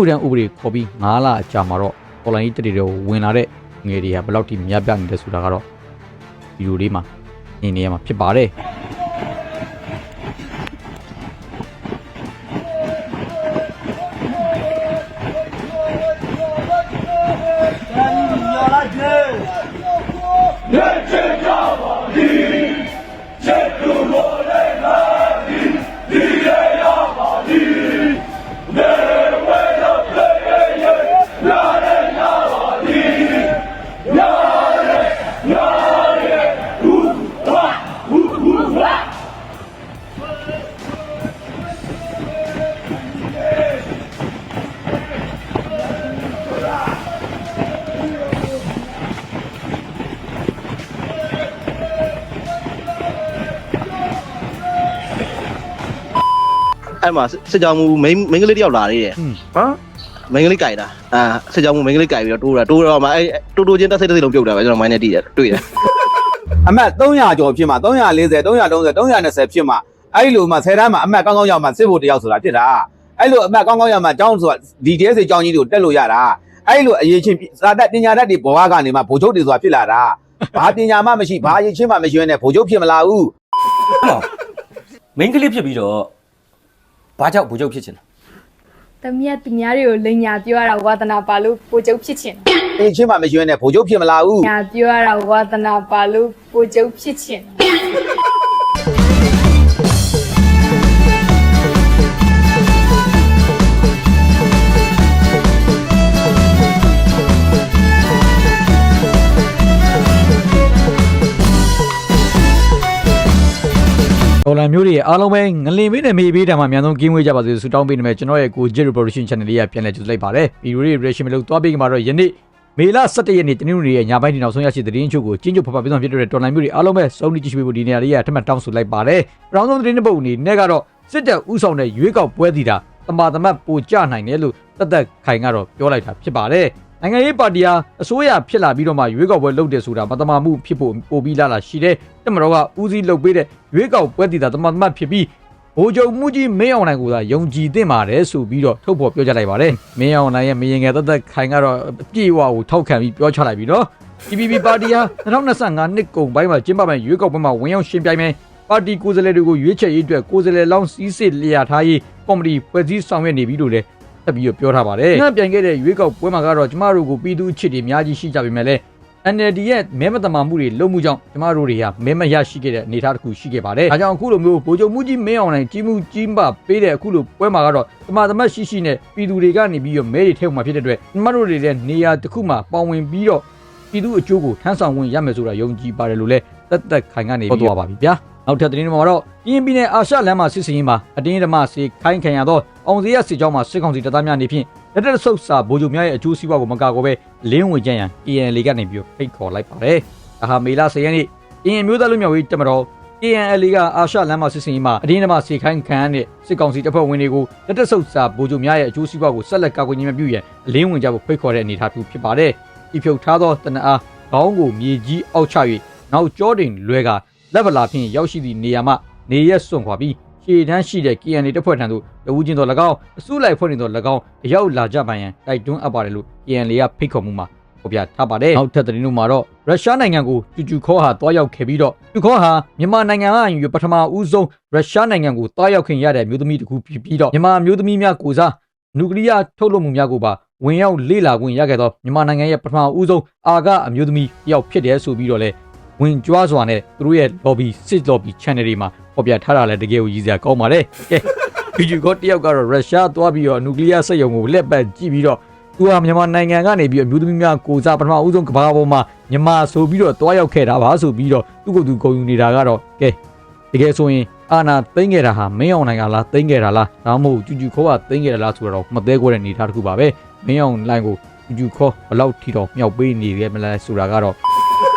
ဥဒန်ဥပဒေခေါ်ပြီး9လအကြာမှာတော့ online တတိတွေဝင်လာတဲ့ငွေတွေကဘယ်လောက်ထိများပြနေတယ်ဆိုတာကတော့ဗီဒီယိုလေးမှာမြင်နေရမှာဖြစ်ပါတယ် အဲ့မှာစစ်ကြောင်မူမိန်းမိန်းကလေးတယောက်လာသေးတယ်ဟွန်းဟမ်မိန်းကလေးကြိုက်တာအာစစ်ကြောင်မူမိန်းကလေးကြိုက်ပြီးတော့တိုးတာတိုးတော့မှအဲ့တိုးတိုးချင်းတက်စိတ်တက်စိတ်လုံးပြုတ်တာပဲကျွန်တော်မိုင်းနဲ့တီးတယ်တွေ့တယ်အမှတ်300ကျော်ဖြစ်မှာ340 330 320ဖြစ်မှာအဲ့လိုမှ10တန်းမှာအမှတ်ကောင်းကောင်းရောက်မှာစစ်ဖို့တယောက်ဆိုတာဖြစ်တာအဲ့လိုအမှတ်ကောင်းကောင်းရောက်မှာကျောင်းဆိုတာဒီ DS ကျောင်းကြီးတွေကိုတက်လို့ရတာအဲ့လိုအရေးချင်းစာတတ်ပညာတတ်တွေဘဝကနေမှဗိုလ်ချုပ်တွေဆိုတာဖြစ်လာတာဘာပညာမှမရှိဘာအရေးချင်းမှမရှိနဲ့ဗိုလ်ချုပ်ဖြစ်မလာဘူးမိန်းကလေးဖြစ်ပြီးတော့ ဘာကြောင့်ဘူချုပ်ဖြစ်ချင်လဲ။တမီးကသူများတွေကိုလိန်ညာပြောရတာဝါသနာပါလို့ပိုကျုပ်ဖြစ်ချင်တယ်အရေးချင်းမှမရှိနဲ့ဗိုလ်ချုပ်ဖြစ်မလာဘူး။ညာပြောရတာဝါသနာပါလို့ပိုကျုပ်ဖြစ်ချင်တယ် ဒေါ်လာမျိုးတွေအားလုံးပဲငလင်ပေးနဲ့မေးပေးတာမှအများဆုံးကင်းဝေးကြပါစေလို့ဆုတောင်းပေးနေမယ်ကျွန်တော်ရဲ့ကို Jet Production Channel လေးကပြန်လည်ကြိုဆိုလိုက်ပါတယ်ဗီဒီယိုတွေ reaction မလုပ်သွားပေးကြမှာတော့ယနေ့မေလ17ရက်နေ့တနင်္ဂနွေရဲ့ညပိုင်းဒီနောက်ဆုံးရရှိတဲ့သတင်းချုပ်ကိုကျင်းချုပ်ဖဖပြည့်စုံဖြစ်တဲ့ဒေါ်လာမျိုးတွေအားလုံးပဲစုံနေကြည့်ရှုပေးဖို့ဒီနေရာလေးကထပ်မံတောင်းဆိုလိုက်ပါတယ်ပထမဆုံးသတင်းတစ်ပုဒ်အနေနဲ့ကတော့စစ်တပ်ဥဆောင်တဲ့ရွေးကောက်ပွဲတီတာတမာတမတ်ပိုကြနိုင်တယ်လို့တသက်ခိုင်ကတော့ပြောလိုက်တာဖြစ်ပါတယ် နိုင်ငံရေးပါတီဟာအစိုးရဖြစ်လာပြီးတော့မှရွေးကောက်ပွဲလုပ်တယ်ဆိုတာမတမာမှုဖြစ်ဖို့ပိုပြီးလာလာရှိတယ်တမတော်ကဦးစီးလုပ်ပေးတဲ့ရွေးကောက်ပွဲတီတာတမာတမတ်ဖြစ်ပြီးဘိုးချုပ်မှုကြီးမင်းအောင်နိုင်ကိုသာယုံကြည်သင့်ပါတယ်ဆိုပြီးတော့ထုတ်ဖော်ပြောကြားလိုက်ပါတယ်မင်းအောင်နိုင်ရဲ့မရင်ငယ်သက်သက်ခိုင်ကတော့အပြည့်အဝကိုထောက်ခံပြီးပြောချလိုက်ပြီနော် TPP ပါတီဟာ2025နှစ်ကုန်ပိုင်းမှာကျင်းပမယ့်ရွေးကောက်ပွဲမှာဝင်ရောက်ရှင်ပြိုင်မယ်ပါတီကိုယ်စားလှယ်တွေကိုရွေးချယ်ရေးအတွက်ကိုယ်စားလှယ်လောင်းစီးစစ်လျာထားရေးကော်မတီဖွဲ့စည်းဆောင်ရွက်နေပြီလို့လည်း တက်ပြီးတော့ပြောထားပါတယ်။ညပြန်ခဲ့တဲ့ရွေးကောက်ပွဲမှာကတော့ကျမတို့ကိုပြည်သူ့အချစ်တွေအများကြီးရှိကြပေမဲ့လည်း NLD ရဲ့မဲမတမာမှုတွေလုံမှုကြောင့်ကျမတို့တွေဟာမဲမရရှိခဲ့တဲ့အနေအထားတစ်ခုရှိခဲ့ပါတယ်။ဒါကြောင့်အခုလိုမျိုးဗိုလ်ချုပ်မှုကြီးမင်းအောင်နိုင်ကြီးမှုကြီးမပေးတဲ့အခုလိုပွဲမှာကတော့တမာတမတ်ရှိရှိနဲ့ပြည်သူတွေကနေပြီးတော့မဲတွေထည့်မှဖြစ်တဲ့အတွက်ကျမတို့တွေလည်းနေရာတစ်ခုမှာပါဝင်ပြီးတော့ပြည်သူအကျိုးကိုထမ်းဆောင်ဝင်ရမယ်ဆိုတာယုံကြည်ပါတယ်လို့လည်းသက်သက်ခိုင်ကနေပြောသွားပါပြီဗျာ။ နောက်ထပ်သတင်းမှာတော့ပြင်းပြင်းနဲ့အာရှလမ်းမှာစစ်စင်ရေးမှာအတင်းဓမ္မစေခိုင်းခံရသောအောင်စရစစ်ကြောင်းမှာစစ်ကောင်စီတပ်သားများနေဖြင့်လက်တက်ဆုပ်စာဗိုလ်ချုပ်များရဲ့အကျိုးစီးပွားကိုမကာကွယ်ဘဲလင်းဝင်ကြရန် KNL ကနေပြီးတော့ဖိတ်ခေါ်လိုက်ပါတယ်။ဒါဟာမေလ10ရက်နေ့အင်မျိုးသားလူမျိုးရေးတပ်မတော် KNL ကအာရှလမ်းမှာစစ်စင်ရေးမှာအတင်းဓမ္မစေခိုင်းခံရတဲ့စစ်ကောင်စီတပ်ဖွဲ့ဝင်တွေကိုလက်တက်ဆုပ်စာဗိုလ်ချုပ်များရဲ့အကျိုးစီးပွားကိုဆက်လက်ကာကွယ်ခြင်းမပြုရန်အလင်းဝင်ကြဖို့ဖိတ်ခေါ်တဲ့အနေအထားတစ်ခုဖြစ်ပါတယ်။ဒီဖြုတ်ထားသောတနအားခေါင်းကိုမြေကြီးအောက်ချ၍နောက်ကျောတင်လွဲက လက်ဗလာဖြင့်ရောက်ရှိသည့်နေရာမှနေရက်စွန့်ခွာပြီးခြေတန်းရှိတဲ့ KNL တပ်ဖွဲ့ထံသို့တဝူးချင်းတော်၎င်းအစုလိုက်ဖွဲ့နေတော်၎င်းရောက်လာကြပါရန်တိုက်တွန်းအပ်ပါတယ်လို့ KNL ကဖိတ်ခေါ်မှုမှာဖော်ပြထားပါတယ်။နောက်ထပ်သတင်းတို့မှာတော့ရုရှားနိုင်ငံကိုကျူကျူခေါဟာတွားရောက်ခဲ့ပြီးတော့ကျူခေါဟာမြန်မာနိုင်ငံကယူပထမဦးဆုံးရုရှားနိုင်ငံကိုတွားရောက်ခင်ရတဲ့မျိုးသမီးတစ်ခုဖြစ်ပြီးတော့မြန်မာမျိုးသမီးများကိုစားနျူကလ িয়ার ထုတ်လုပ်မှုများကိုပါဝင်ရောက်လေ့လာခွင့်ရခဲ့သောမြန်မာနိုင်ငံရဲ့ပထမဦးဆုံးအာကအမျိုးသမီးတယောက်ဖြစ်တယ်ဆိုပြီးတော့လဲ ဝင်ကြွားစွာနဲ့သူတို့ရဲ့ lobby စစ် lobby channel တွေမှာဖော်ပြထားတာလည်းတကယ်ကိုရည်စရာကောင်းပါတယ်။ကဲဗီဒီယိုကောတယောက်ကတော့ရုရှားသွားပြီးတော့နျူကလ িয়ার စက်ရုံကိုလက်ပတ်ကြည့်ပြီးတော့သူဟာမြန်မာနိုင်ငံကနေပြီးတော့မျိုးသမီးများကိုစားပထမဦးဆုံးကမ္ဘာပေါ်မှာမြန်မာဆိုပြီးတော့တွားရောက်ခဲ့တာပါဆိုပြီးတော့သူ့ကိုယ်သူဂုဏ်ယူနေတာကတော့ကဲတကယ်ဆိုရင်အာနာသိမ့်ခဲ့တာဟာမင်းအောင်နိုင်ကလားသိမ့်ခဲ့တာလားဒါမှမဟုတ်ကျူကျူခေါ်ကသိမ့်ခဲ့တာလားဆိုတော့မသေးခွဲတဲ့အနေအထားတစ်ခုပါပဲမင်းအောင်လိုင်းကိုကျူကျူခေါ်ဘယ်လောက်ထီတော့မြောက်ပေးနေရမလဲဆိုတာကတော့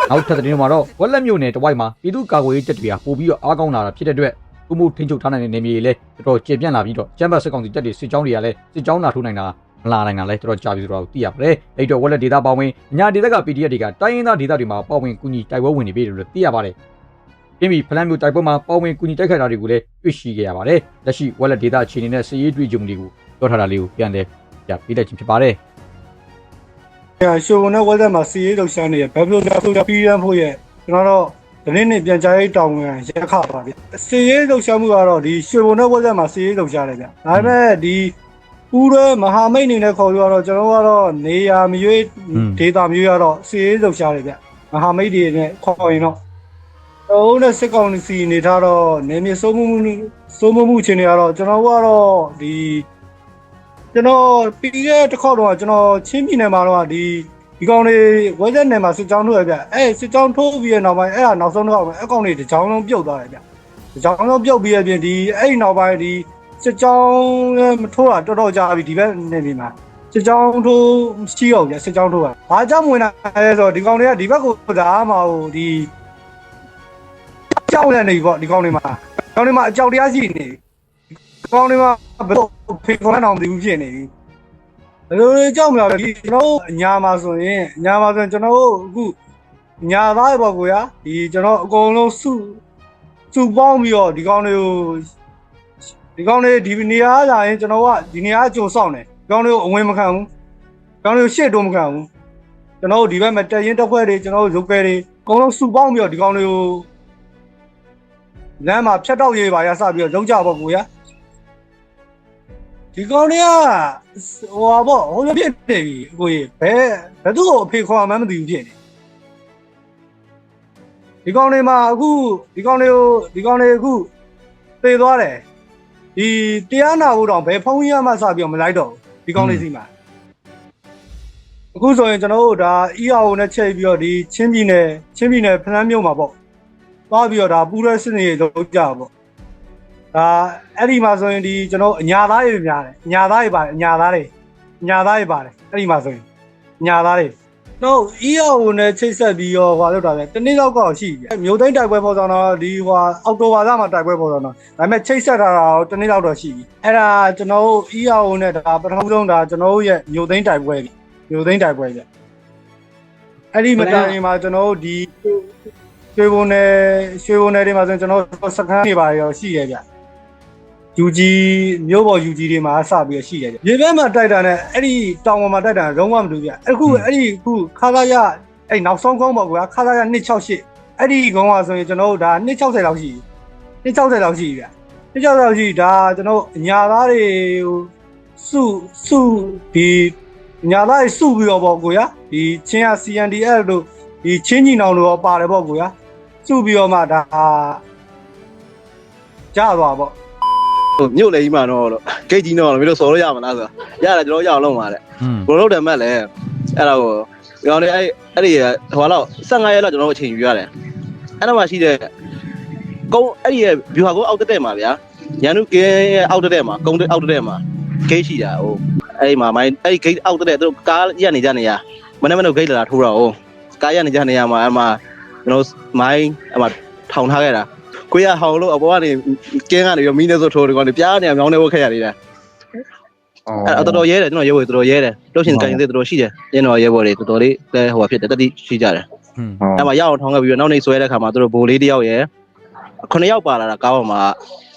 နောက်ထပ်သတင်းမှာတော့ဝက်လက်မြို့နယ်တဝိုက်မှာပြည်သူ့ကာကွယ်ရေးတပ်တွေကပို့ပြီးတော့အားကောင်းလာတာဖြစ်တဲ့အတွက်ဥမှုထိန်းချုပ်ထားနိုင်တဲ့နေမြေတွေလည်းတော်တော်ကျေပြန့်လာပြီးတော့ကျမ်းပတ်စစ်ကောင်စီတပ်တွေစစ်ကြောင်းတွေကလည်းစစ်ကြောင်းနာထိုးနိုင်တာမလာနိုင်တာလည်းတော်တော်ကြာပြီဆိုတော့သိရပါတယ်။အဲ့တော့ဝက်လက်ဒေသပေါဝင်အညာဒေသက PDF တွေကတိုင်းရင်းသားဒေသတွေမှာပေါဝင်ကူညီတိုက်ပွဲဝင်နေပြီလို့သိရပါတယ်။ပြင်ပြီးဖလန်မျိုးတိုက်ပွဲမှာပေါဝင်ကူညီတိုက်ခိုက်တာတွေကိုလည်းတွေ့ရှိခဲ့ရပါတယ်။လက်ရှိဝက်လက်ဒေသအခြေအနေနဲ့စစ်ရေးတွေ့ကြုံတွေကိုပြောထားတာလေးကိုပြန်လဲပြပေးလိုက်ခြင်းဖြစ်ပါတယ်။ အဲရှိုးဝင်တဲ့ဝက်သက်မှာစီရေးလောက်ရှာနေရဘယ်လိုလဲဆိုတော့ပြီးရန်ဖို့ရဲ့ကျွန်တော်တို့ဒီနေ့နေ့ပြန်ကြားရေးတောင်းဝင်ရက်ခပါဗျ။စီရေးလောက်ရှာမှုကတော့ဒီရှိုးဝင်တဲ့ဝက်သက်မှာစီရေးလောက်ရှာတယ်ဗျ။ဒါပေမဲ့ဒီပူရမဟာမိတ်အနေနဲ့ခေါ်ပြီးတော့ကျွန်တော်ကတော့နေရာမရွေးဒေတာမျိုးရတော့စီရေးလောက်ရှာတယ်ဗျ။မဟာမိတ်တွေနဲ့ခေါ်ရင်တော့တော့နဲ့စစ်ကောင်စီနေထားတော့နေမြေစိုးမှုစိုးမှုမှုချင်းတွေကတော့ကျွန်တော်ကတော့ဒီ ကျွန်တော်ပြီးခဲ့တစ်ခေါက်တော့ကျွန်တော်ချင်းပြည်နယ်မှာတော့ဒီဒီကောင်တွေဝဲသက်နယ်မှာစစ်ကြောင်းထိုးရဗျအဲစစ်ကြောင်းထိုးပြီးရနောက်ပိုင်းအဲ့ဒါနောက်ဆုံးတော့အကောင်တွေတစ်ကြောင်းလုံးပြုတ်သွားတယ်ဗျတစ်ကြောင်းလုံးပြုတ်ပြီးရပြင်ဒီအဲ့ဒီနောက်ပိုင်းဒီစစ်ကြောင်းလည်းမထိုးတာတော်တော်ကြာပြီဒီဘက်နယ်မြေမှာစစ်ကြောင်းထိုးရှိအောင်ဗျစစ်ကြောင်းထိုးတာဘာကြောင့်ဝင်လာလဲဆိုတော့ဒီကောင်တွေကဒီဘက်ကိုဒါမှမဟုတ်ဒီကြောက်နေနေပြီပေါ့ဒီကောင်တွေမှာကောင်တွေမှာအကြောက်တရားရှိနေ ကောင်တွေမှာဘယ်လိုဖေခေါ်နေအောင်မသိဘူးဖြစ်နေပြီဘယ်လိုလဲကြောက်မလားဒီကျွန်တော်တို့အညာမှာဆိုရင်အညာမှာဆိုရင်ကျွန်တော်တို့အခုညာသားပဲပေါ့ကိုရဒီကျွန်တော်အကုန်လုံးစုစုပေါင်းပြီးတော့ဒီကောင်တွေကိုဒီကောင်တွေဒီနေရာလာရင်ကျွန်တော်ကဒီနေရာအကျိုးဆောင်တယ်ဒီကောင်တွေကိုအဝင်မခံဘူးဒီကောင်တွေကိုရှေ့တိုးမခံဘူးကျွန်တော်တို့ဒီဘက်မှာတက်ရင်တက်ခွဲတွေကျွန်တော်တို့ရုပ်ကဲတွေအကုန်လုံးစုပေါင်းပြီးတော့ဒီကောင်တွေကိုလမ်းမှာဖြတ်တော့ရေးပါရစပြီးတော့လုံးကြပေါ့ကိုရ ဒီကောင်တွေကဟိုပါပေါ့ဟိုလိုဖြစ်နေပြီအကိုကြီးဘယ်ဘယ်သူ့ကိုအဖေခေါ်မှန်းမသိဘူးဖြစ်နေဒီကောင်တွေမှာအခုဒီကောင်တွေကိုဒီကောင်တွေအခုသေသွားတယ်ဒီတရားနာဖို့တော့ဘယ်ဖုန်းကြီးမှစပြီးတော့မလိုက်တော့ဘူးဒီကောင်တွေစီမှာအခုဆိုရင်ကျွန်တော်တို့ဒါ EAO နဲ့ချိန်ပြီးတော့ဒီချင်းပြည်နယ်ချင်းပြည်နယ်ဖလန်းမြို့မှာပေါ့သွားပြီးတော့ဒါပူရဲစစ်နေလောက်ကြပါပေါ့ ဒါအဲ့ဒီမှာဆိုရင်ဒီကျွန်တော်အညာသားတွေများတယ်အညာသားတွေပါတယ်အညာသားတွေအညာသားတွေပါတယ်အဲ့ဒီမှာဆိုရင်အညာသားတွေတော့အီယောနဲ့ချိတ်ဆက်ပြီးတော့ဟွာလောက်တာပဲတနေ့တော့ကောက်ရှိပြီမြို့သိမ်းတိုက်ပွဲပေါ်ဆောင်တော့ဒီဟွာအောက်တိုဘာလမှာတိုက်ပွဲပေါ်ဆောင်တော့ဒါပေမဲ့ချိတ်ဆက်ထားတာတော့တနေ့တော့တော့ရှိပြီအဲ့ဒါကျွန်တော်တို့အီယောနဲ့ဒါပထမဆုံးဒါကျွန်တော်တို့ရဲ့မြို့သိမ်းတိုက်ပွဲပြီမြို့သိမ်းတိုက်ပွဲပြအဲ့ဒီမတိုင်မှာကျွန်တော်တို့ဒီရွှေဘုံနယ်ရွှေဘုံနယ်တွေမှာဆိုရင်ကျွန်တော်တို့စခန်းတွေပါရောရှိရဗျ ယူကြီးမြို့ပေါ်ယူကြီးတွေမှာစပြီးရှိတယ်ရေဘက်မှာတိုက်တာနဲ့အဲ့ဒီတောင်ပေါ်မှာတိုက်တာလုံးဝမတူပြအခုအဲ့ဒီအခုခါသာရအဲ့နောက်ဆုံးကောင်းပေါ့ကွာခါသာရ268အဲ့ဒီကောင်းကဆိုရင်ကျွန်တော်တို့ဒါ260လောက်ရှိပြီ260လောက်ရှိပြီဗျ260လောက်ရှိဒါကျွန်တော်အညာသားတွေဟိုစုစုဒီညာသားတွေစုပြီးတော့ပေါ့ကိုရဒီချင်းရ CNDF တို့ဒီချင်းညီနောင်တို့ရောပါတယ်ပေါ့ကိုရစုပြီးတော့မှဒါကြသွားပေါ့ဟို မြို့လေကြီးမှာတော့လို့ဂိတ်ကြီးတော့လို့မင်းတို့စော်လို့ရမလားဆိုတာရတယ်ကျွန်တော်ရအောင်လုပ်ပါလေอืมဘယ်လိုလုပ်တယ်မှတ်လဲအဲ့ဒါကိုဒီကောင်လေးအဲ့အဲ့ဒီဟိုလောက်15ရက်လောက်ကျွန်တော်တို့အချိန်ယူရတယ်အဲ့တော့မှရှိတဲ့ကုန်းအဲ့ဒီရဲ့ view ဟာကိုအောက်တက်တက်မှာဗျာရန်နုကဲရဲ့အောက်တက်တက်မှာကုန်းတက်အောက်တက်တက်မှာဂိတ်ရှိတာဟိုအဲ့ဒီမှာမိုင်းအဲ့ဒီဂိတ်အောက်တက်တက်သူတို့ကားရနေကြနေရမနေ့မနေ့ဂိတ်လာထိုးတာဟိုကားရနေကြနေရမှာအဲ့မှာကျွန်တော်မိုင်းအဲ့မှာထောင်ထားခဲ့တာ ကိုရဟောင်လို့အပေါ်ကနေကင်းကနေပြီးမီးနေဆိုထိုးတယ်ကောင်တွေပြားနေမြောင်းနေဝတ်ခဲ့ရနေတာအဲ့တော့တော်တော်ရဲတယ်ကျွန်တော်ရဲဘော်တော်တော်ရဲတယ်လို့ရှင်ကန်ရင်တော်တော်ရှိတယ်ကျွန်တော်ရဲဘော်တွေတော်တော်လေးလဲဟိုဖြစ်တယ်တတိရှိကြတယ်อืมအဲ့မှာရအောင်ထောင်းခဲ့ပြီးတော့နောက်နေ့ဆွဲတဲ့ခါမှာသူတို့ဘိုးလေးတယောက်ရယ်ခုနှစ်ယောက်ပါလာတာကားပေါ်မှာ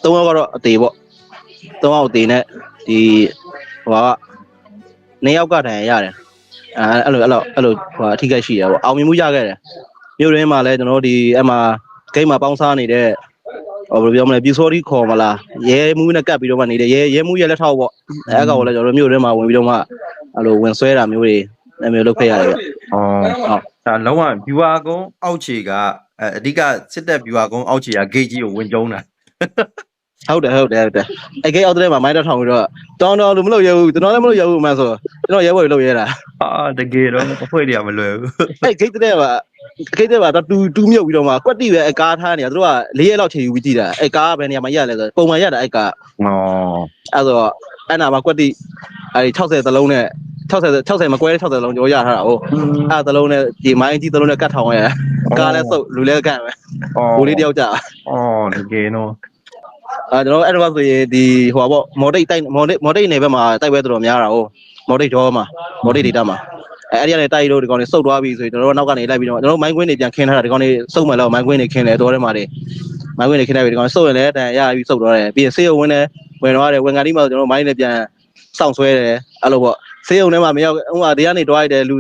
သုံးယောက်ကတော့အသေးပေါ့သုံးယောက်အသေးနဲ့ဒီဟိုကနေယောက်ကတန်ရတယ်အဲအဲ့လိုအဲ့လိုအဲ့လိုဟိုအထိခိုက်ရှိတယ်ပေါ့အောင်မြင်မှုရခဲ့တယ်မြို့ရင်းမှာလဲကျွန်တော်တို့ဒီအဲ့မှာ ဂိမ်းမှာပေါင်းစားနေတဲ့ဟိုဘယ်လိုပြောမလဲပြူစောဒီခေါ်မလားရဲမှုနဲ့ကပ်ပြီးတော့မှနေတယ်ရဲရဲမှုရဲလက်ထောက်ပေါ့အဲကောင်ကလည်းကျွန်တော်တို့မြို့ရင်းမှာဝင်ပြီးတော့မှအဲ့လိုဝင်ဆွဲတာမျိုးတွေအဲ့မျိုးလုပ်ခဲ့ရတယ်ဗျอ๋อဒါလုံးဝ viewer ကုန်းအောက်ခြေကအဲအဓိကစစ်တပ် viewer ကုန်းအောက်ခြေက gate ကြီးကိုဝင်ကျုံးတာဟုတ်တယ်ဟုတ်တယ်ဟုတ်တယ်အဲဂိတ်အောက်တဲ့မှာမိုင်းတော့ထောင်ပြီးတော့တောင်းတောင်းလို့မလုပ်ရဘူးကျွန်တော်လည်းမလုပ်ရဘူးမှန်ဆိုကျွန်တော်ရဲဘော်တွေလုပ်ရတာအာတကယ်တော့အဖွဲ့တွေကမလွယ်ဘူးအဲဂိတ်တဲ့ မှာဂိတ်တဲ့မှာတော့တူတူမြုပ်ပြီးတော့မှကွက်တိပဲအကားထားနေတာသူတို့က၄ရက်လောက်ချိန်ယူပြီးကြည့်တာအဲကားကဘယ်နေရာမှာရလဲဆိုပုံမှန်ရတာအဲကားဩအဲဆိုတော့အဲ့နာမှာကွက်တိအဲဒီ60သလုံးနဲ့60 60မကွဲ60သလုံးကြောရထားတာဟုတ်အဲသလုံးနဲ့ဒီမိုင်းကြီးသလုံးနဲ့ကတ်ထောင်ရကားလည်းစုပ်လူလည်းကတ်ပဲဩဘိုးလေးတယောက်ကြာဩတကယ်နော်အဲကျွန်တော်အဲ့တော့ဆိုရင်ဒီဟိုပါပေါ့မော်ဒိတ်တိုက်မော်ဒိတ်မော်ဒိတ်နယ်ဘက်မှာတိုက်ပွဲတော်တော်များတာဟုတ်မော်ဒိတ်တော့မှာမော်ဒိတ်ဒေတာမှာ အဲအဲ့ဒီကနေတိုက်လို့ဒီကောင်တွေစုပ်သွားပြီဆိုရင်ကျွန်တော်တို့နောက်ကနေလိုက်ပြီးတော့ကျွန်တော်တို့မိုင်းကွင်းတွေပြန်ခင်းထားတာဒီကောင်တွေစုပ်မှလည်းမိုင်းကွင်းတွေခင်းတယ်တော်ထဲမှာတွေမိုင်းကွင်းတွေခင်းလိုက်ပြီဒီကောင်စုပ်ရင်လည်းတန်ရပြီးစုပ်သွားတယ်ပြီးရင်ဆေးရုံဝင်တယ်ဝင်တော့တယ်ဝင်ကန်ဒီမှာကျွန်တော်တို့မိုင်းတွေပြန်စောင့်ဆွဲတယ်အဲ့လိုပေါ့ဆေးရုံထဲမှာမရောက်ဟိုကဒီကနေတွားရတဲ့လူ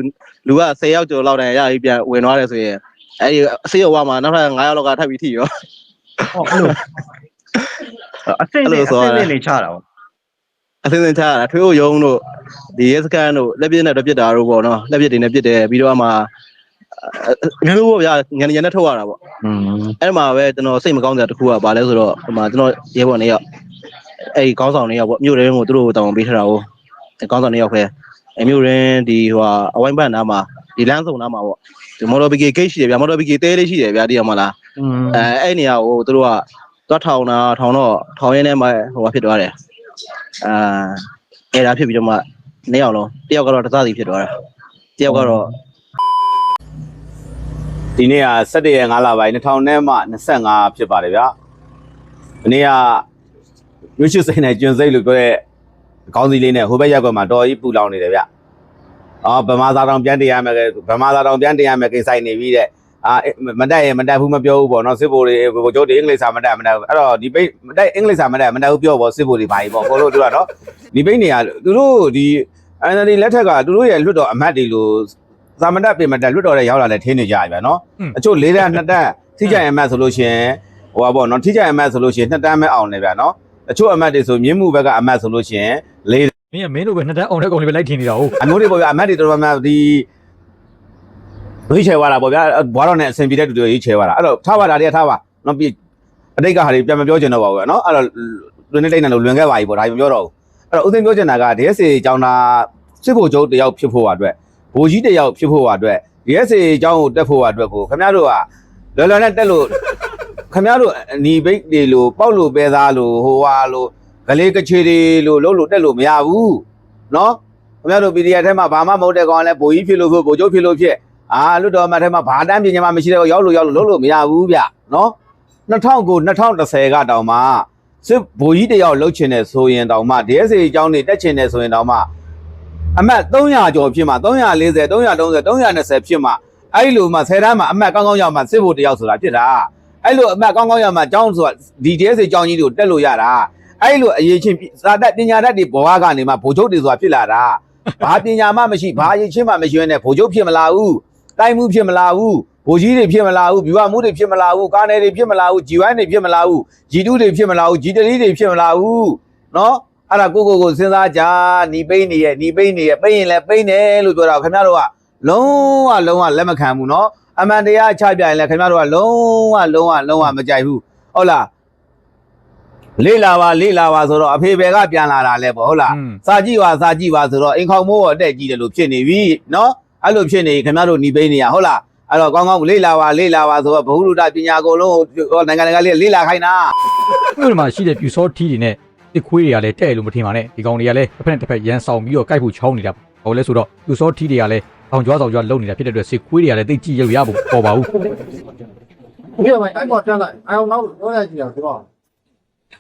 လူက10ယောက်ကျော်လောက်တန်ရရပြီးပြန်ဝင်သွားတယ်ဆိုရင်အဲ့ဒီဆေးရုံကမှနောက်ထပ်9ယောက်လောက်ကထပ်ပြီးထိရောဟုတ်အဲ့လိုအစင်းနဲ့အစင်းနဲ့နေချတာပေါ့ အစင်းစင်းချရတာထွေးကိုယုံတို့ဒီရဲစခန်းတို့လက်ပြနဲ့တော့ပြစ်တာတို့ပေါ့နော်လက်ပြတွေနဲ့ပြစ်တယ်ပြီးတော့မှငါတို့ပေါ့ဗျာငန်ရန်နဲ့ထုတ်ရတာပေါ့อืมအဲ့မှာပဲကျွန်တော်စိတ်မကောင်းတဲ့တခုကဘာလဲဆိုတော့ဟိုမှာကျွန်တော်ရဲဘော်နေရောက်အဲ့ဒီခေါင်းဆောင်နေရောက်ပေါ့မြို့ထဲကိုသူတို့တောင်းပေးထားတာကိုခေါင်းဆောင်နေရောက်ခဲအမျိုးရင်းဒီဟိုဟာအဝိုင်းပန်နားမှာဒီလမ်းစုံနားမှာပေါ့ဒီမော်တော်ဘီကေဂိတ်ရှိတယ်ဗျာမော်တော်ဘီကေတဲလေးရှိတယ်ဗျာဒီရမလားအဲအဲ့နေရာကိုသူတို့ကသွားထောင်တာထောင်တော့ထောင်ရင်းထဲမှာဟိုဟာဖြစ်သွားတယ် အာအဲ့ဒါဖြစ်ပြီးတော့မှနှစ်ယောက်လုံးတယောက်ကတော့တစားစီဖြစ်သွားတာတယောက်ကတော့ဒီနေ့က17ရက်5လပိုင်း2000နဲ့မှ25ဖြစ်ပါတယ်ဗျာဒီနေ့ကရွှေရှိစိန်နဲ့ကျွန်းစိတ်လို့ပြောတဲ့ကောင်းစီလေးနဲ့ဟိုဘက်ရက်ကွက်မှာတော်ကြီးပူလောင်နေတယ်ဗျအော်ဗမာသားတောင်ပြန်တင်ရမယ်ဗမာသားတောင်ပြန်တင်ရမယ်ကိစ္စနေပြီတဲ့ အာမတက်ရင်မတက်ဘူးမပြောဘူးပေါ့နော်စစ်ဘိုလ်တွေဘိုလ်ချုပ်တွေအင်္ဂလိပ်စာမတက်မတက်ဘူးအဲ့တော့ဒီပိတ်မတက်အင်္ဂလိပ်စာမတက်မတက်ဘူးပြောပေါ့စစ်ဘိုလ်တွေဘာကြီးပေါ့ကိုလို့တို့ကတော့ဒီပိတ်နေရသူတို့ဒီ NLD လက်ထက်ကသူတို့ရဲ့လွတ်တော်အမတ်တွေလို့သာမတက်ပြင်မတက်လွတ်တော်တွေရောက်လာလဲထင်းနေကြရဗျာနော်အချို့၄တန်း2တန်းထိကြရင်အမတ်ဆိုလို့ရှိရင်ဟိုပါပေါ့နော်ထိကြရင်အမတ်ဆိုလို့ရှိရင်2တန်းပဲအောင်နေဗျာနော်အချို့အမတ်တွေဆိုမြင်းမှုဘက်ကအမတ်ဆိုလို့ရှိရင်၄မင်းကမင်းတို့ပဲနှစ်တန်းအောင်တဲ့ကောင်တွေပဲလိုက်ထင်နေတာဟုတ်အမျိုးတွေပေါ့ဗျာအမတ်တွေတော်တော်များများဒီ ရွေးချယ်သွားတာပေါ့ဗျာဘွားတော်နဲ့အဆင်ပြေတဲ့တူတူရွေးချယ်သွားတာအဲ့တော့ထားပါတာတွေကထားပါနော်ပြီးအတိတ်ကဟာတွေပြန်မပြောချင်တော့ပါဘူးဗျာနော်အဲ့တော့လွင်နေတိတ်နေလို့လွင်ခဲ့ပါပြီပေါ့ဒါမပြောတော့ဘူးအဲ့တော့ဥစဉ်ပြောချင်တာက DSA ကျောင်းသားစစ်ဖို့ကျုပ်တယောက်ဖြစ်ဖို့အတွက်ဘိုလ်ကြီးတယောက်ဖြစ်ဖို့အတွက် DSA ကျောင်းကိုတက်ဖို့အတွက်ကိုခင်ဗျားတို့ကလွယ်လွယ်နဲ့တက်လို့ခင်ဗျားတို့အနီဘိတ်တွေလို့ပေါက်လို့ပဲသားလို့ဟိုဟာလို့ဂလေးကချေတွေလို့လုံးလို့တက်လို့မရဘူးနော်ခင်ဗျားတို့ PDF ထဲမှာဘာမှမဟုတ်တဲ့ကောင်ကလည်းဘိုလ်ကြီးဖြစ်လို့ဖြစ်ဘိုလ်ချုပ်ဖြစ်လို့ဖြစ် အာလွတ်တော်မှာထဲမှာဘာတန်းပညာမှမရှိတဲ့ကောင်ရောက်လို့ရောက်လို့လုံးလို့မရဘူးဗျနော်2009 2010ကတောင်မှစစ်ဘိုလ်ကြီးတယောက်လှုပ်ချင်တယ်ဆိုရင်တောင်မှ DSA အကြောင်းတွေတက်ချင်တယ်ဆိုရင်တောင်မှအမတ်300ကျော်ဖြစ်မှ340 330 320ဖြစ်မှအဲ့လိုမှ10တန်းမှာအမတ်ကောင်းကောင်းရောက်မှစစ်ဖို့တယောက်ဆိုတာဖြစ်တာအဲ့လိုအမတ်ကောင်းကောင်းရမှာကျောင်းဆိုတာဒီ DSA ကျောင်းကြီးတွေကိုတက်လို့ရတာအဲ့လိုအရေးချင်းစာတတ်ပညာတတ်တွေဘဝကနေမှဗိုလ်ချုပ်တွေဆိုတာဖြစ်လာတာဘာပညာမှမရှိဘာအရေးချင်းမှမရှိရနဲ့ဗိုလ်ချုပ်ဖြစ်မလာဘူး တိုင်းမှုဖြစ်မလာဘူးဗိုလ်ကြီးတွေဖြစ်မလာဘူးဗျူဟာမှုတွေဖြစ်မလာဘူးကာနယ်တွေဖြစ်မလာဘူး G1 တွေဖြစ်မလာဘူး G2 တွေဖြစ်မလာဘူး G3 တွေဖြစ်မလာဘူးနော်အဲ့ဒါကိုကိုကိုစဉ်းစားကြညီပိန်းနေရဲ့ညီပိန်းနေရဲ့ပိန်းရင်လည်းပိန်းတယ်လို့ပြောတာခင်ဗျားတို့ကလုံးဝလုံးဝလက်မခံဘူးနော်အမှန်တရားချပြရင်လည်းခင်ဗျားတို့ကလုံးဝလုံးဝလုံးဝမကြိုက်ဘူးဟုတ်လားလေးလာပါလေးလာပါဆိုတော့အဖေဘယ်ကပြန်လာတာလဲပေါ့ဟုတ်လားစာကြည့်ပါစာကြည့်ပါဆိုတော့အိမ်ခေါင်မိုးအတက်ကြီးတယ်လို့ဖြစ်နေပြီနော် အဲ့လိုဖြစ်နေခင်ဗျားတို့หนีပိန်းနေရဟုတ်လားအဲ့တော့ကောင်းကောင်းလေးလာပါလေးလာပါဆိုတော့ဘ ഹു လုတပညာကိုလုံးဟိုနိုင်ငံတကာလေးလေးလာခိုင်းတာ မြို့တွေမှာရှိတဲ့ပြူစောထီးတွေနဲ့တစ်ခွေးတွေကလည်းတဲ့လို့မထင်ပါနဲ့ဒီကောင်တွေကလည်းတစ်ဖက်နဲ့တစ်ဖက်ရန်ဆောင်ပြီးတော့ကြိုက်ဖို့ချောင်းနေတာဟောလဲဆိုတော့ပြူစောထီးတွေကလည်းအောင်ကြွားဆောင်ကြွားလုံနေတာဖြစ်တဲ့အတွက်စစ်ခွေးတွေကလည်းတိတ်ကြည့်ရလို့ရဖို့ပေါ်ပါဘူး ဒီမှာအဲ့ပေါ်တက်လိုက်အဲ့အောင်နောက်တော့ရကြည့်ရဆိုတော့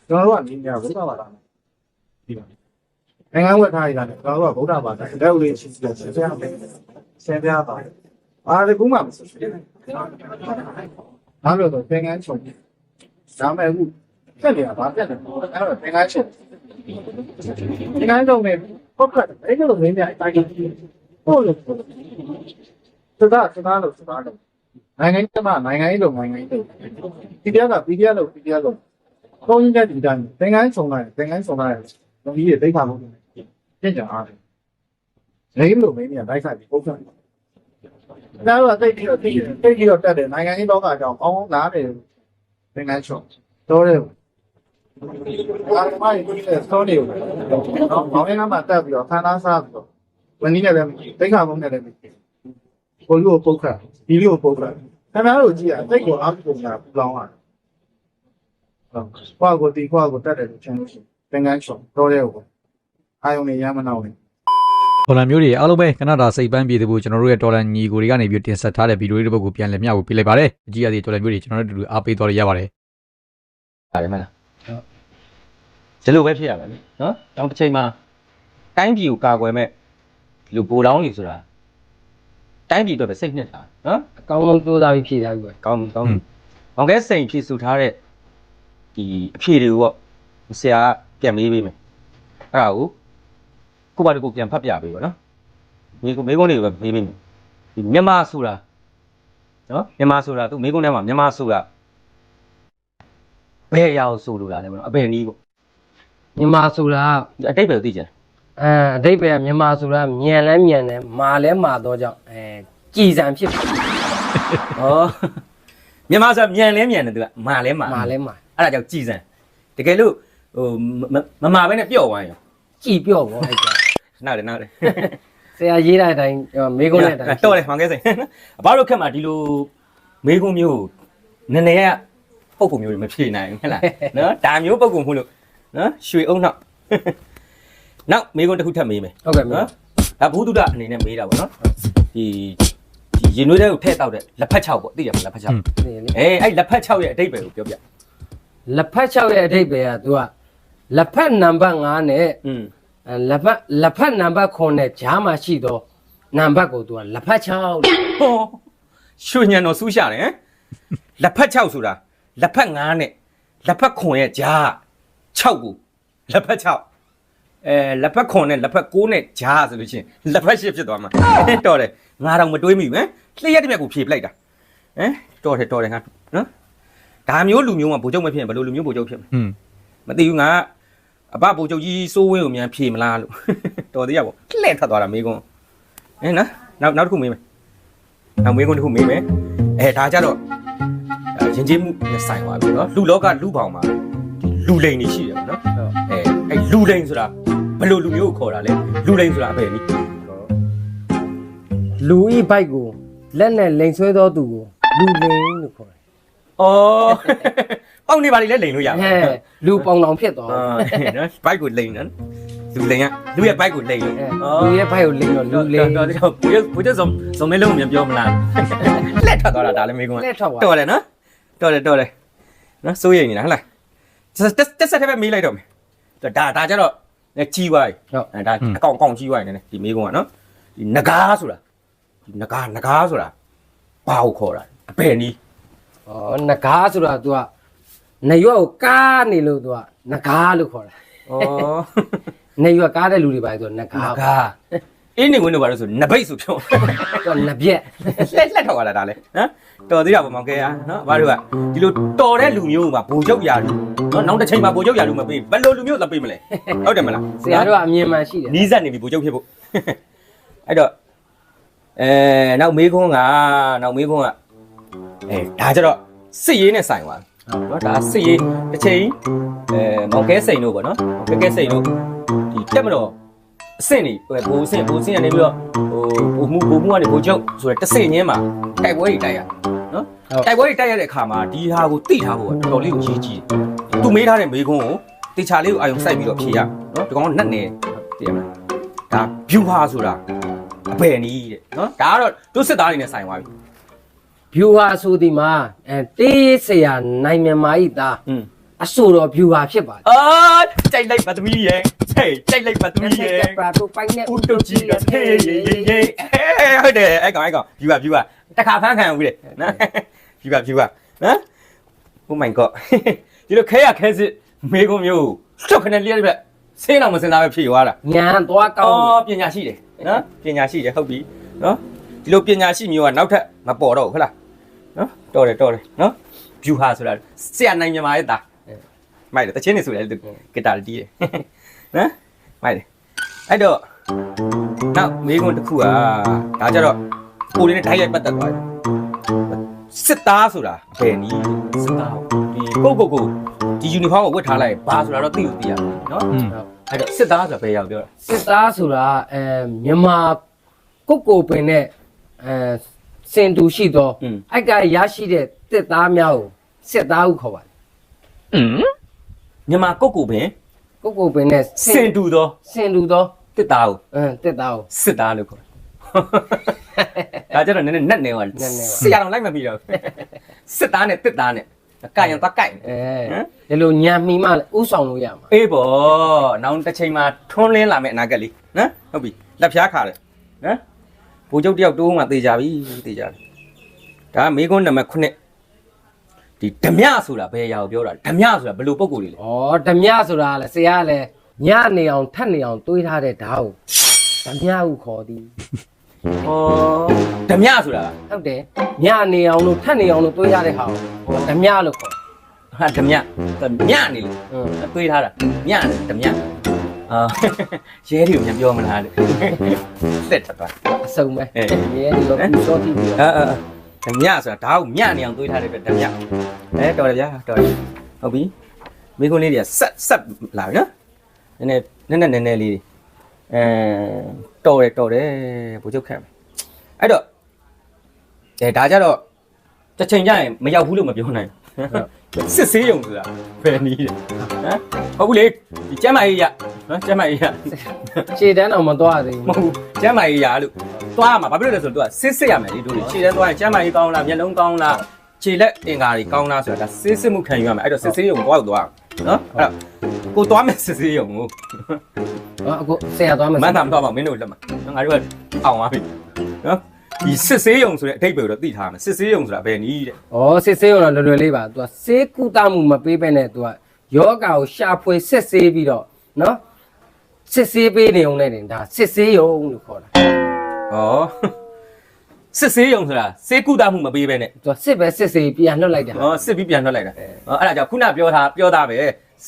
ကျွန်တော်တို့ကနေညာဘုရားဘာသာဒီမှာနိုင်ငံဝတ်ထားရတာကျွန်တော်တို့ကဗုဒ္ဓဘာသာလက်ဦးလေးရှိစီဆရာပဲ ဆင်ပြပါအားလည်းဘူးမှမဆိုဘူးအားလို့တော့သင်္ကန်းချုပ်ဒါမဲ့အခုတက်နေတာဗာတက်တယ်အဲ့တော့သင်္ကန်းချုပ်သင်္ကန်းချုပ်နဲ့ပုတ်ခတ်အဲ့လိုမင်းများအတိုင်းဟုတ်လို့သဒ္ဒါသဒ္ဒါလို့သဒ္ဒါလို့နိုင်ငံရေးကနိုင်ငံရေးလို့နိုင်ငံရေးလို့ဒီပြကဒီပြလို့ဒီပြလို့သုံးရတဲ့ဒီတိုင်းသင်္ကန်းဆောင်လိုက်သင်္ကန်းဆောင်လိုက်လူကြီးတွေသိခါမှုပြင်ကြအားတယ် လိမ့်လို့မင်းကြီးလိုက်ဆိုင်ပြီးပုတ်ဆက်ဒါတော့တိတ်ပြီးတော့တိတ်တိတ်ပြီးတော့တက်တယ်နိုင်ငံရေးလောကအကြောင်းအောင်းအောင်းနားတယ်သင်္ကန်းဆောင်တော့တယ်အားမိုင်းဒီစောနေတော့ဘောင်းရမ်းမှာတက်ပြီးတော့ခန်းသားစားပြီးတော့ဝန်ကြီးနဲ့လည်းသိခါမှုနဲ့လည်းကိုလူကိုပုတ်ခတ်ဒီလိုပုတ်ခတ်ခင်ဗျားတို့ကြည့်ရတိတ်ကိုအားပုံညာပူလောင်ရတယ်။ဟုတ်။ကိုယ့်ကိုတီကိုယ့်ကိုတက်တယ်လို့ချင်လို့ရှိရင်သင်္ကန်းချော်တော့တဲ့ကိုအာယုံနေရမနာဝင် ဒေါ်လာမျိုးတွေအားလုံးပဲကနဒါစိတ်ပန်းပြည်သူကျွန်တော်တို့ရဲ့ဒေါ်လာညီကိုတွေကနေပြီးတင်ဆက်ထားတဲ့ဗီဒီယိုတွေတစ်ပုဒ်ကိုပြန်လည်မျှဝေပေးလိုက်ပါတယ်အကြည့်ရသေးဒေါ်လာမျိုးတွေကျွန်တော်တို့အတူတူအားပေးသွားရရပါတယ်ပါတယ်မလားဒီလိုပဲဖြစ်ရမယ်လေနော်တောင်တစ်ချိန်မှာတိုင်းပြည်ကိုကာကွယ်မဲ့လူကိုတောင်းကြီးဆိုတာတိုင်းပြည်အတွက်ပဲစိတ်နှစ်တာနော်အကောင်းဆုံးသိုးသားပြီးဖြည့်ထားပြီပဲကောင်းပြီကောင်းပြီဘောင်ကဲစိန်ဖြည့်စုထားတဲ့ဒီအဖြေတွေကိုပေါ့ဆရာကပြန်မေးပေးမယ်အဲ့ဒါကို ကိုပါတကူပြန်ဖတ်ပြပေးပါနော်မိကုမိကုန်းလေးပဲမေးပေးမယ်ဒီမြန်မာဆိုတာနော်မြန်မာဆိုတာသူမိကုန်းထဲမှာမြန်မာဆိုတာဘယ်အရာကိုဆိုလိုတာလဲမနော်အဘယ်နည်းပေါ့မြန်မာဆိုတာအတိတ်ပဲသိကြတယ်အဲအတိတ်ပဲမြန်မာဆိုတာမြန်လဲမြန်တယ်မာလဲမာတော့ကြောင့်အဲကြည်စံဖြစ်ဩမြန်မာဆိုတာမြန်လဲမြန်တယ်သူကမာလဲမာမာလဲမာအဲ့ဒါကြောင့်ကြည်စံတကယ်လို့ဟိုမမမာပဲနဲ့ပျော့သွားရင်ကြည်ပြော့ပေါ့အဲ့ဒါ နောက်တယ်နောက်တယ်ဆရာရေးတဲ့အတိုင်းမေကုန်းတဲ့အတိုင်းတော်တယ်မောင်ကဲစိန်အဘတို့ခက်မှာဒီလိုမေကုန်းမျိုးနည်းနည်းကပုံကုမျိုးတွေမဖြေနိုင်ဘူးဟဲ့လားနော်ဒါမျိုးပုံကုမှုလို့နော်ရွှေအုံနောက်နောက်မေကုန်းတစ်ခုထပ်မေးမယ်ဟုတ်ကဲ့မေနော်ဒါဘုဒ္ဓတအနေနဲ့မေးတာပေါ့နော်ဒီဒီရင်နွေးတဲ့ကိုထည့်တောက်တဲ့လက်ဖက်6ပေါ့သိရမလားလက်ဖက်6ဒီလေအေးအဲ့လက်ဖက်6ရဲ့အတိတ်ပဲကိုပြောပြလက်ဖက်6ရဲ့အတိတ်ပဲကသူကလက်ဖက်နံပါတ်5နဲ့อืมအဲ လက်ဖက်လက်ဖက်နံပါတ်9နဲ့ဂျားမှာရှိတော့နံပါတ်ကိုသူကလက်ဖက်6လို့ဟောရွှေညံတော်ဆူးရှာတယ်ဟမ်လက်ဖက်6ဆိုတာလက်ဖက်9နဲ့လက်ဖက်9ရဲ့ကြား6ကိုလက်ဖက်6အဲလက်ဖက်9နဲ့လက်ဖက်9နဲ့ကြားဆိုလို့ရှိရင်လက်ဖက်10ဖြစ်သွားမှာတော်တယ်ငါတော့မတွေးမိဘူးဟမ်လျှက်တစ်မြက်ကိုဖြေပလိုက်တာဟမ်တော်တယ်တော်တယ်ငါနော်ဒါမျိုးလူမျိုးကဗိုလ်ချုပ်မဖြစ်ရင်ဘယ်လိုလူမျိုးဗိုလ်ချုပ်ဖြစ်မလဲอืมမသိဘူးငါ အဘဗိုလ်ချုပ်ကြီးစိုးဝင်းကိုမြန်ဖြေမလားလို့တော်သေးရပေါ့လှည့်ထွက်သွားတာမေးခွန်းအဲနော်နောက်နောက်တစ်ခုမေးမယ်နောက်မေးခွန်းတစ်ခုမေးမယ်အဲဒါကြတော့အဲရင်ကျေးမှုနဲ့ဆိုင်သွားပြီနော်လူလောကလူပေါင်းမှာလူလိန်နေရှိတယ်ပေါ့နော်အဲအဲလူလိန်ဆိုတာဘယ်လိုလူမျိုးကိုခေါ်တာလဲလူလိန်ဆိုတာအဘယ်နည်းလူဤဘိုက်ကိုလက်နဲ့လိန်ဆွဲသောသူကိုလူလိန်လို့ခေါ်တယ်ဩ ပေါက်နေပါလိမ့်လဲလိန်လို့ရပါဟဲ့လူပေါင်တောင်ဖြစ်သွားအာနော်ဘိုက်ကိုလိန်နော်လူလိန်ကလူရဲ့ဘိုက်ကိုလိန်လို့အဲလူရဲ့ဘိုက်ကိုလိန်တော့လူလိန်တော်တော်တော်ဘုရားဘုရားစုံစုံမဲလုံးပြန်ပြောမလားလက်ထွက်သွားတာဒါလည်းမေးခွန်းလက်ထောက်ပါတော်တယ်နော်တော်တယ်တော်တယ်နော်စိုးရိမ်နေတာဟုတ်လားတက်တက်ဆက်တက်ပဲမေးလိုက်တော့မယ်ဒါဒါကြတော့ကြီးသွားပြီဟုတ်အဲဒါအကောင်အကောင်ကြီးသွားနေတယ်ဒီမေးခွန်းကနော်ဒီငကားဆိုတာဒီငကားငကားဆိုတာဘာကိုခေါ်တာအဘယ်နီးဩနဂါဆိုတာ तू က နေရွက်ကိုကားနေလို့ तू ကနဂါလို့ခေါ်တာဩနေရွက်ကားတဲ့လူတွေပါဆိုနဂါငကားအင်းနေဝင်တော့ဘာလို့ဆိုနဘိတ်ဆိုပြောသူကနပြက်လက်လက်ထောက်ရတာဒါလေနော်တော်သေးတာပေါ့မောင်ကဲရနော်ဘာလို့ကဒီလိုတော်တဲ့လူမျိုးကဘိုလ်ချုပ်ရာလူနော်နောက်တစ်ချိန်မှာဘိုလ်ချုပ်ရာလူမပေးဘယ်လိုလူမျိုးလာပေးမလဲဟုတ်တယ်မလားဆရာတို့ကအမြင်မှန်ရှိတယ်နီးစပ်နေပြီဘိုလ်ချုပ်ဖြစ်ဖို့အဲ့တော့အဲနောက်မေးခွန်းကနောက်မေးခွန်းကအဲဒါကြတော့စစ်ရေးနဲ့ဆိုင်သွား နော်ဒါစစ်ရေးတစ်ချိန်အဲမောင်ကဲစိန်တို့ပေါ့နော်မောင်ကဲကဲစိန်တို့ဒီတက်မတော်အဆင့်နေဘိုးအဆင့်ဘိုးအဆင့်ကနေပြီးတော့ဟိုဘိုးမှုဘိုးမှုကနေဘိုးချုပ်ဆိုတော့တစ်ဆင့်ချင်းမှာတိုက်ပွဲတွေတိုက်ရနော်တိုက်ပွဲတွေတိုက်ရတဲ့အခါမှာဒီဟာကိုသိထားဖို့ကတော်တော်လေးကိုရည်ကြီးတယ်သူမေးထားတဲ့မေးခွန်းကိုတေချာလေးကိုအာယုံစိုက်ပြီးတော့ဖြေရနော်ဒီကောင်ကနတ်နေသိရမလားဒါ view ဟာဆိုတာအဘယ်နည်းတဲ့နော်ဒါကတော့သူစစ်သားတွေနဲ့ဆိုင်သွားပြီ ဗျူဟာဆိုဒီမှာအဲတေးဆရာနိုင်မြန်မာဤသားอืมအဆိုတော်ဗျူဟာဖြစ်ပါတယ်အာကြိုက်လိုက်ပါသမီးရဲ့ဟေးကြိုက်လိုက်ပါသမီးရဲ့ပရာတို့ပိုင်းနဲ့ဦးတုတ်ကြီးကဟေးရေးရေးရေးဟေးဟုတ်တယ်အဲ့ကောင်အဲ့ကောင် view ပါ view ပါတခါဖမ်းခံဦးတယ်နော် view ပါ view ပါနော် oh my god ဒီလိုခဲရခဲစစ်မေကုံမျိုးရှုပ်ခနဲ့လျက်ပြဆင်းတော့မစင်သားပဲဖြေသွားတာညာသွားကောင်းအော်ပညာရှိတယ်နော်ပညာရှိတယ်ဟုတ်ပြီနော်ဒီလိုပညာရှိမျိုးကနောက်ထပ်မပေါ်တော့ဘူးဟုတ်လား နော်တော်တယ်တော်တယ်နော် view ဟာဆိုတာဆရာနိုင်မြန်မာရဲ့သားမိုက်တယ်တချင်းနေဆိုလေသူဂီတာတီးတယ်နော်မိုက်တယ်အဲ့တော့နောက်မေးခွန်းတစ်ခုကဒါကြတော့ကိုလေးနဲ့တိုက်ရိုက်ပတ်သက်သွားတယ်စစ်သားဆိုတာဘယ်နည်းစစ်သားဒီကိုကိုကိုဒီ uniform ကိုဝတ်ထားလိုက်ဘာဆိုတာတော့သိလို့သိရမယ်နော်อืมအဲ့တော့စစ်သားဆိုတာဘယ်ရောက်ပြောတာစစ်သားဆိုတာအဲမြန်မာကုတ်ကိုပင်နဲ့အဲ စင်တူရှိသောอืมအိုက်ကရရှိတဲ့တစ်သားများကိုစစ်သားဟုခေါ်ပါတယ်မြန်မာကုတ်ကိုပင်ကုတ်ကိုပင်နဲ့စင်တူသောစင်တူသောတစ်သားကိုအဲတစ်သားကို စစ်သားလို့ခေါ်တယ်ဒါကြတော့နည်းနည်းနတ်နေပါနတ်နေပါ ဆရာတော်လိုက်မပြီးတော့စစ်သားနဲ့တစ်သားနဲ့ကာယံသွားကိုက်အဲဒီလိုညံမီမှဥဆောင်လို့ရမှာအေးပေါ့နောက်တစ်ချိန်မှာထွန်းလင်းလာမယ့်အနာဂတ်လေးနော်ဟုတ်ပြီလက်ဖျားခါတယ်နော် ဘိုးချုပ်တယောက်တိုးမှတေးကြပြီတေးကြပြီဒါမေကွန်းနံပါတ်9ဒီဓမြဆိုတာဘယ်အရာကိုပြောတာဓမြဆိုတာဘယ်လိုပုံကိုယ်လေးလဲဩဓမြဆိုတာလဲဆရာကလည်းညနေအောင်ထက်နေအောင်တွေးထားတဲ့ဓာတ်ကိုဓမြဟုခေါ်သည်ဩဓမြဆိုတာဟုတ်တယ်ညနေအောင်လို့ထက်နေအောင်လို့တွေးထားတဲ့ဟာကိုဓမြလို့ခေါ်ဟာဓမြဓမြနေလေอืมတွေးထားတာမြတယ်ဓမြ အာရဲတွေကိုပြန်ပြောမလားလို့တက်တက်သွားအစုံပဲအေးရဲဒီလိုပူစောတိပြီးတော့အာအာဓမြဆိုတာဓာတ်ကိုမြနေအောင်တွေးထားတဲ့အတွက်ဓမြအဲတော်တယ်ဗျာတော်တယ်ဟုတ်ပြီမိကုန်းလေးတွေကဆက်ဆက်လာပြီနော်နည်းနည်းနည်းနည်းနည်းလေးအဲတော်တယ်တော်တယ်ဘုချုပ်ခံအဲ့တော့အဲဒါကြတော့တစ်ချိန်ကျရင်မရောက်ဘူးလို့မပြောနိုင်ဘူး စစ်ဆေးရုံဆိုတာဘယ်နည်းလဲဟမ်ဟုတ်ဘူးလေဒီကျမ်းမာရေးရနော်ကျမ်းမာရေးရခြေတန်းအောင်မသွားသေးမဟုတ်ဘူးကျမ်းမာရေးရလို့သွားမှာဘာဖြစ်လို့လဲဆိုတော့ तू စစ်စစ်ရမယ်လေတို့လေခြေထဲသွားရင်ကျမ်းမာရေးကောင်းလားမျက်လုံးကောင်းလားခြေလက်အင်္ဂါတွေကောင်းလားဆိုတာဒါစစ်စစ်မှုခံယူရမယ်အဲ့တော့စစ်ဆေးရုံသွားတော့သွားနော်အဲ့တော့ကိုသွားမယ်စစ်ဆေးရုံကိုဘူးဟောအခုဆရာသွားမယ်မန်းတာမသွားပါဘူးမင်းတို့လက်မှာငါတို့ကအောင်သွားပြီနော် ဒီစစ်ဆေးရုံဆိုတဲ့အဓိပ္ပာယ်ကိုတော့သိထားမယ်စစ်ဆေးရုံဆိုတာဘယ်နည်းတဲ့ဩစစ်ဆေးရောတော့လွယ်လွယ်လေးပါသူကစေးကုသမှုမပေးဘဲနဲ့သူကယောဂါကိုရှာဖွေစစ်ဆေးပြီးတော့နော်စစ်ဆေးပေးနေုံနဲ့တင်ဒါစစ်ဆေးရုံလို့ခေါ်တာဩစစ်ဆေးရုံဆိုတာစေကုသမှုမပေးဘဲနဲ့သူကစစ်ပဲစစ်ဆေးပြန်လွှတ်လိုက်တာ ဟောစစ်ပြီးပြန်ထွက်လိုက်တာဟောအဲ့ဒါကြောင့်ခုနပြောထားပြောသားပဲ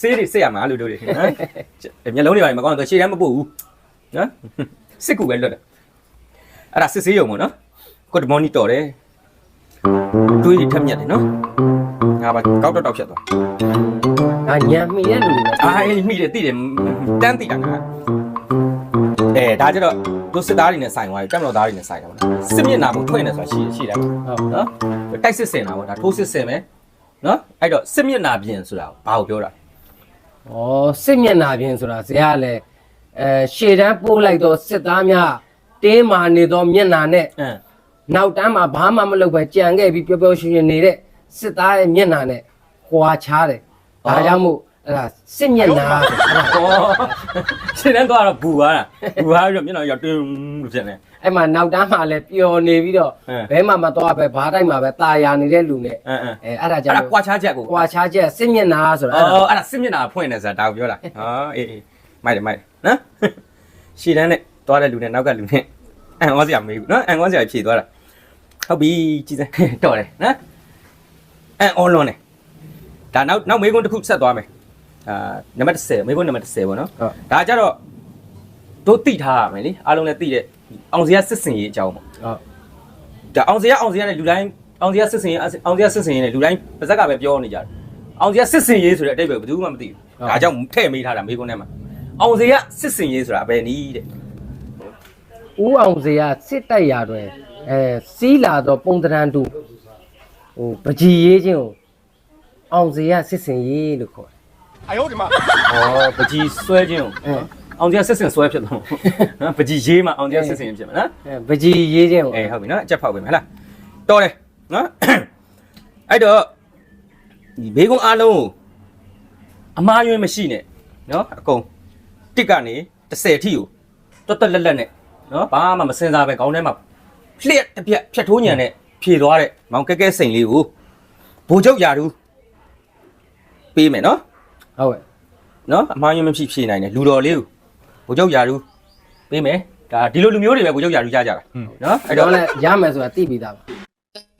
စေးတွေစစ်ရမှာလို့တို့တွေဟမ်မျက်လုံးတွေပါမကောင်းတော့ခြေထဲမပုတ်ဘူးနော်စစ်ကူပဲလွတ်တယ်အဲ့ဒါစစ်ဆေးရုံပေါ့နော် ကိုဒမော်နီတော်တယ်တွေးတွေထက်မြက်တယ်နော်ငါပါကောက်တော့တောက်ဖြတ်သွားဒါညံမိတဲ့လူတွေပဲအာအေးမိတယ်တိတယ်တန်းတိတာငါအဲဒါကြတော့တို့စစ်သားတွေနဲ့ဆိုင်သွားပြီတက်မတော်သားတွေနဲ့ဆိုင်တာပေါ့နော်စစ်မျက်နှာကိုထွင်နေဆိုတာရှိရှိတယ်ဟုတ်နော်တိုက်စစ်စင်တာပေါ့ဒါထိုးစစ်စင်မယ်နော်အဲ့တော့စစ်မျက်နှာပြင်ဆိုတာဘာကိုပြောတာဩစစ်မျက်နှာပြင်ဆိုတာဇရာလည်းအဲရှေ့တန်းပိုးလိုက်တော့စစ်သားများတင်းမာနေသောမျက်နှာနဲ့အင်း နောက်တန်းမှာဘာမှမလုပ်ပဲကြံခဲ့ပြီးပျော်ပျော်ရွှင်ရွှင်နေတဲ့စစ်သားရဲ့မျက်နှာနဲ့ကွာခြားတယ်ဒါကြောင့်မို့အဲ့ဒါစစ်မျက်နှာဆိုအဲ့ဒါဟောရှင်းတန်းသွားတော့ဘူသွားတာဘူသွားပြီးတော့မျက်နှာရောက်တင်းလို့ဖြစ်နေအဲ့မှာနောက်တန်းမှာလည်းပျော်နေပြီးတော့အင်းဘဲမှမသွားပဲဘားတိုက်မှာပဲตาယာနေတဲ့လူနဲ့အင်းအင်းအဲအဲ့ဒါကြောအဲ့င့်ဒါကွာခြားချက်ကိုကွာခြားချက်စစ်မျက်နှာဆိုတာအော်အဲ့ဒါအဲ့ဒါစစ်မျက်နှာဖွင့်နေဆိုတာဒါကိုပြောတာဟောအေးအေးမိုက်တယ်မိုက်တယ်နော်ရှင်းတန်းနဲ့သွားတဲ့လူနဲ့နောက်ကလူနဲ့အန်ဩစရာမေးဘူးနော်အန်ဩစရာဖြေသွားတာ ဟုတ်ပြီကြည်စမ်းတော်တယ်နော်အန်ဩလွန်တယ်ဒါနောက်နောက်မေးခွန်းတစ်ခုဆက်သွားမယ်အာနံပါတ်10မေးခွန်းနံပါတ်10ပေါ့နော်ဟုတ်ဒါကြတော့တို့သိထားရမယ်လေအားလုံးလည်းသိတဲ့အောင်စရာစစ်စင်ရေးအကြောင်းပေါ့ဟုတ်ဒါအောင်စရာအောင်စရာနဲ့လူတိုင်းအောင်စရာစစ်စင်ရေးအောင်စရာစစ်စင်ရေးနဲ့လူတိုင်းပါဇက်ကပဲပြောနေကြတယ်အောင်စရာစစ်စင်ရေးဆိုတဲ့အတိတ်ပဲဘယ်သူမှမသိဘူးဒါကြောင့်ထည့်မေးထားတာမေးခွန်းထဲမှာအောင်စရာစစ်စင်ရေးဆိုတာဘယ်နည်းတဲ့ဦးအောင်စရာစစ်တိုက်ရာတွင် အဲစီးလာသောပုံတရံတူဟိုပကြီးရေးခြင်းကိုအောင်စရာစစ်စင်ရေးလို့ခေါ်တယ်ဩပကြီးဆွဲခြင်းကိုအဲအောင်စရာစစ်စင်ဆွဲဖြစ်တော့နော်ပကြီးရေးမှာအောင်စရာစစ်စင်ရေးဖြစ်မှာနော်အဲပကြီးရေးခြင်းကိုအေးဟုတ်ပြီနော်အချက်ဖောက်ပြီမဟုတ်လားတော်တယ်နော်အဲ့တော့ဒီဘေးကုန်းအားလုံးကိုအမားယွင်းမရှိနဲ့နော်အကုန်တစ်ကနေ30ထိကိုတွတ်တွတ်လက်လက်နဲ့နော်ဘာမှမစင်စားပဲခေါင်းထဲမှာ လျှက်တစ်ပြက်ဖြတ်ထိုးညံနဲ့ဖြေသွားတဲ့မောင်ကဲကဲစိန်လေးကိုဘိုလ်ချုပ်ယာတူပေးမယ်နော်ဟုတ်ကဲ့နော်အမှားယွင်းမရှိဖြေနိုင်တယ်လူတော်လေးကိုဘိုလ်ချုပ်ယာတူပေးမယ်ဒါဒီလိုလူမျိုးတွေပဲဘိုလ်ချုပ်ယာတူရကြတာနော်အဲ့အဲ့တော့တော့လည်းရမယ်ဆိုတာသိပြီးသားပါ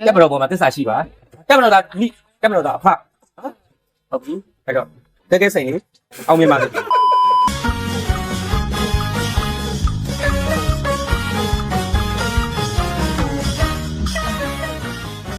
တက်မတော်ပေါ်မှာသစ္စာရှိပါတက်မတော်သားမိတက်မတော်သားအဖဟုတ်ပြီအဲ့တော့ကဲကဲစိန်လေးအောင်မြင်ပါစေ